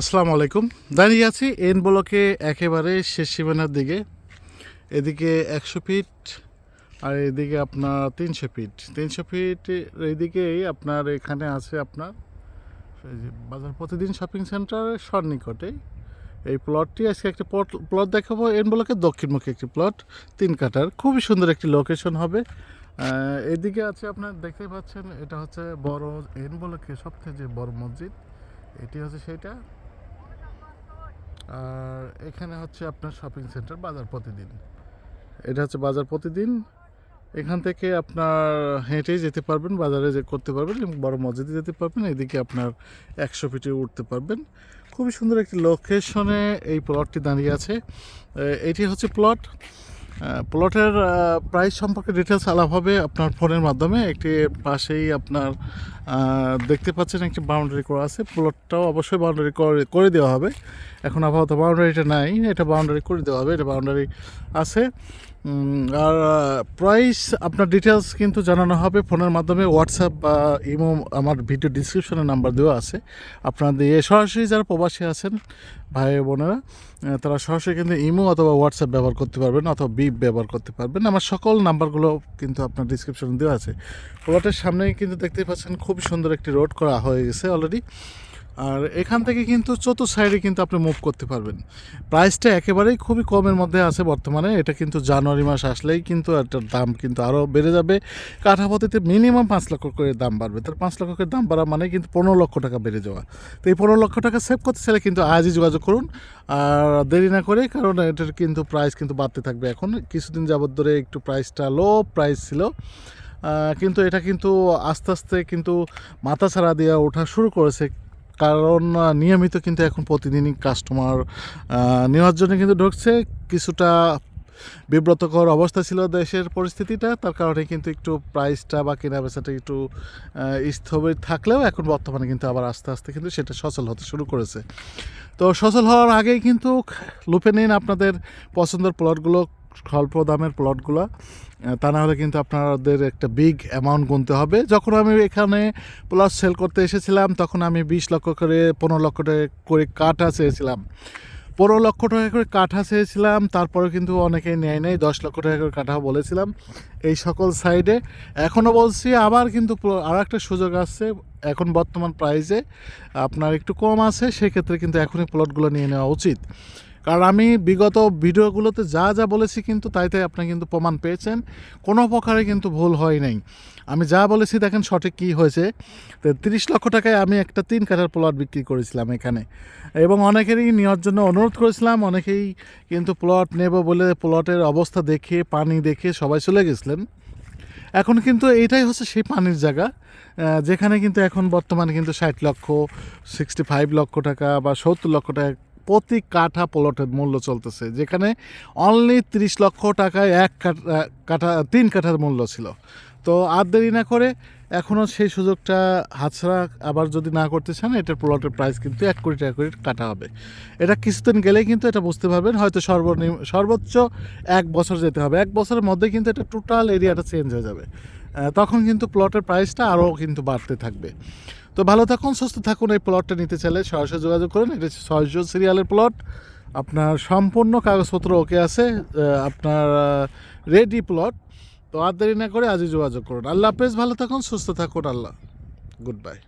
আসসালামু আলাইকুম। দাঁড়িয়ে আছি এন ব্লকে একেবারে শেষ সীমানার দিকে। এদিকে একশো ফিট আর এদিকে আপনার তিনশো ফিট। তিনশো ফিট এইদিকেই আপনার এখানে আছে আপনার বাজার প্রতিদিন শপিং সেন্টারের সন্নিকটে। এই প্লটটি আজকে একটি প্লট প্লট দেখাবো। এন ব্লকের দক্ষিণমুখী একটি প্লট তিন কাটার খুবই সুন্দর একটি লোকেশন হবে। এদিকে আছে আপনার দেখতে পাচ্ছেন, এটা হচ্ছে বড় এন ব্লকের সবথেকে যে বড় মসজিদ। এটি হচ্ছে সেটা আর এখানে হচ্ছে আপনার শপিং সেন্টার বাজার প্রতিদিন। এটা হচ্ছে বাজার প্রতিদিন। এখান থেকে আপনার হেঁটেই যেতে পারবেন, বাজারে যে করতে পারবেন এবং বড় মসজিদে যেতে পারবেন, এদিকে আপনার একশো ফিটে উঠতে পারবেন। খুবই সুন্দর একটি লোকেশনে এই প্লটটি দাঁড়িয়ে আছে। এটি হচ্ছে প্লট প্লটের প্রাইস সম্পর্কে ডিটেলস আলাপ হবে আপনার ফোনের মাধ্যমে। একটি পাশেই আপনার দেখতে পাচ্ছেন একটি বাউন্ডারি করা আছে। প্লটটাও অবশ্যই বাউন্ডারি করে দেওয়া হবে। এখন আপাতত বাউন্ডারিটা নাই, এটা বাউন্ডারি করে দেওয়া হবে, এটা বাউন্ডারি আছে। আর প্রাইস আপনার ডিটেলস কিন্তু জানানো হবে ফোনের মাধ্যমে হোয়াটসঅ্যাপ বা ইমো আমার ভিডিও ডিসক্রিপশনে নাম্বার দেওয়া আছে। আপনারা দিয়ে সরাসরি যারা প্রবাসী আছেন, ভাই বোনেরা তারা সরাসরি কিন্তু ইমো অথবা হোয়াটসঅ্যাপ ব্যবহার করতে পারবেন অথবা বিপ ব্যবহার করতে পারবেন। আমার সকল নাম্বারগুলো কিন্তু আপনার ডিসক্রিপশনে দেওয়া আছে। প্লটের সামনেই কিন্তু দেখতেই পাচ্ছেন খুব সুন্দর একটি রোড করা হয়ে গেছে অলরেডি আর এখান থেকে কিন্তু চতুর্থ সাইডে কিন্তু আপনি মুভ করতে পারবেন। প্রাইসটা একেবারেই খুবই কমের মধ্যে আছে বর্তমানে। এটা কিন্তু জানুয়ারি মাস আসলেই কিন্তু এটার দাম কিন্তু আরও বেড়ে যাবে। কাঠাপতিতে মিনিমাম পাঁচ লক্ষ করে দাম বাড়বে। তার পাঁচ লক্ষ করে দাম বাড়া মানে কিন্তু পনেরো লক্ষ টাকা বেড়ে যাওয়া। তো এই পনেরো লক্ষ টাকা সেভ করতে চাইলে কিন্তু আজই যোগাযোগ করুন। আর দেরি না করে, কারণ এটার কিন্তু প্রাইস কিন্তু বাড়তে থাকবে এখন। কিছুদিন যাবত ধরে একটু প্রাইসটা লো প্রাইস ছিল। কিন্তু এটা কিন্তু আস্তে আস্তে কিন্তু মাথা ছাড়া দিয়ে ওঠা শুরু করেছে। কারণ নিয়মিত কিন্তু এখন প্রতিদিনই কাস্টমার নেওয়ার জন্য কিন্তু ঢুকছে। কিছুটা বিব্রতকর অবস্থা ছিল দেশের পরিস্থিতিটা, তার কারণে কিন্তু একটু প্রাইসটা বা কেনা বেচাটা একটু স্থবির থাকলেও এখন বর্তমানে কিন্তু আবার আস্তে আস্তে কিন্তু সেটা সচল হতে শুরু করেছে। তো সচল হওয়ার আগেই কিন্তু লুপে নিন আপনাদের পছন্দের প্লটগুলো স্বল্প দামের প্লটগুলো তা না হলে কিন্তু আপনাদের একটা বিগ অ্যামাউন্ট গুনতে হবে। যখন আমি এখানে প্লট সেল করতে এসেছিলাম, তখন আমি বিশ লক্ষ করে, পনেরো লক্ষ টাকা করে কাঠা চেয়েছিলাম। পনেরো লক্ষ টাকা করে কাঠা চেয়েছিলাম তারপরে কিন্তু অনেকেই নেয় নেই, দশ লক্ষ টাকা করে কাঠা বলেছিলাম এই সকল সাইডে এখনও বলছি, আবার কিন্তু আর একটা সুযোগ আসছে এখন বর্তমান প্রাইসে আপনার একটু কম আছে, সেক্ষেত্রে কিন্তু এখনই প্লটগুলো নিয়ে নেওয়া উচিত। কারণ আমি বিগত ভিডিওগুলোতে যা যা বলেছি কিন্তু তাই তাই আপনি কিন্তু প্রমাণ পেয়েছেন। কোনো প্রকারে কিন্তু ভুল হয় নাই। আমি যা বলেছি দেখেন সঠিক কী হয়েছে। তো তিরিশ লক্ষ টাকায় আমি একটা তিন কাঠার প্লট বিক্রি করেছিলাম এখানে। এবং অনেকেরই নেওয়ার জন্য অনুরোধ করেছিলাম, অনেকেই কিন্তু প্লট নেব বলে প্লটের অবস্থা দেখে, পানি দেখে সবাই চলে গেছিলেন। এখন কিন্তু এইটাই হচ্ছে সেই পানির জায়গা। যেখানে কিন্তু এখন বর্তমানে কিন্তু ষাট লক্ষ সিক্সটি ফাইভ লক্ষ টাকা বা সত্তর লক্ষ টাকা প্রতি কাঠা প্লটের মূল্য চলতেছে, যেখানে অনলি তিরিশ লক্ষ টাকায় এক কাঠ- কাঠা, তিন কাঠার মূল্য ছিল। তো আর দেরি না করে এখনও সেই সুযোগটা হাতছাড়া আবার যদি না করতে চান, এটার প্লটের প্রাইস কিন্তু এক কোটি টাকা করে কাটা হবে। এটা কিছুদিন গেলেই কিন্তু এটা বুঝতে পারবেন, হয়তো সর্বনিম্ন সর্বোচ্চ এক বছর যেতে হবে। এক বছরের মধ্যে কিন্তু এটা টোটাল এরিয়াটা চেঞ্জ হয়ে যাবে। তখন কিন্তু প্লটের প্রাইসটা আরও কিন্তু বাড়তে থাকবে। তো ভালো থাকুন, সুস্থ থাকুন। এই প্লটটা নিতে চাইলে সরাসরি যোগাযোগ করুন। এটা সহজ সিরিয়ালের প্লট আপনার সম্পূর্ণ কাগজপত্র ওকে আছে আপনার রেডি প্লট তো আর দেরি না করে আজই যোগাযোগ করুন। আল্লাহ হাফেজ, ভালো থাকুন, সুস্থ থাকুন, আল্লাহ। Good bye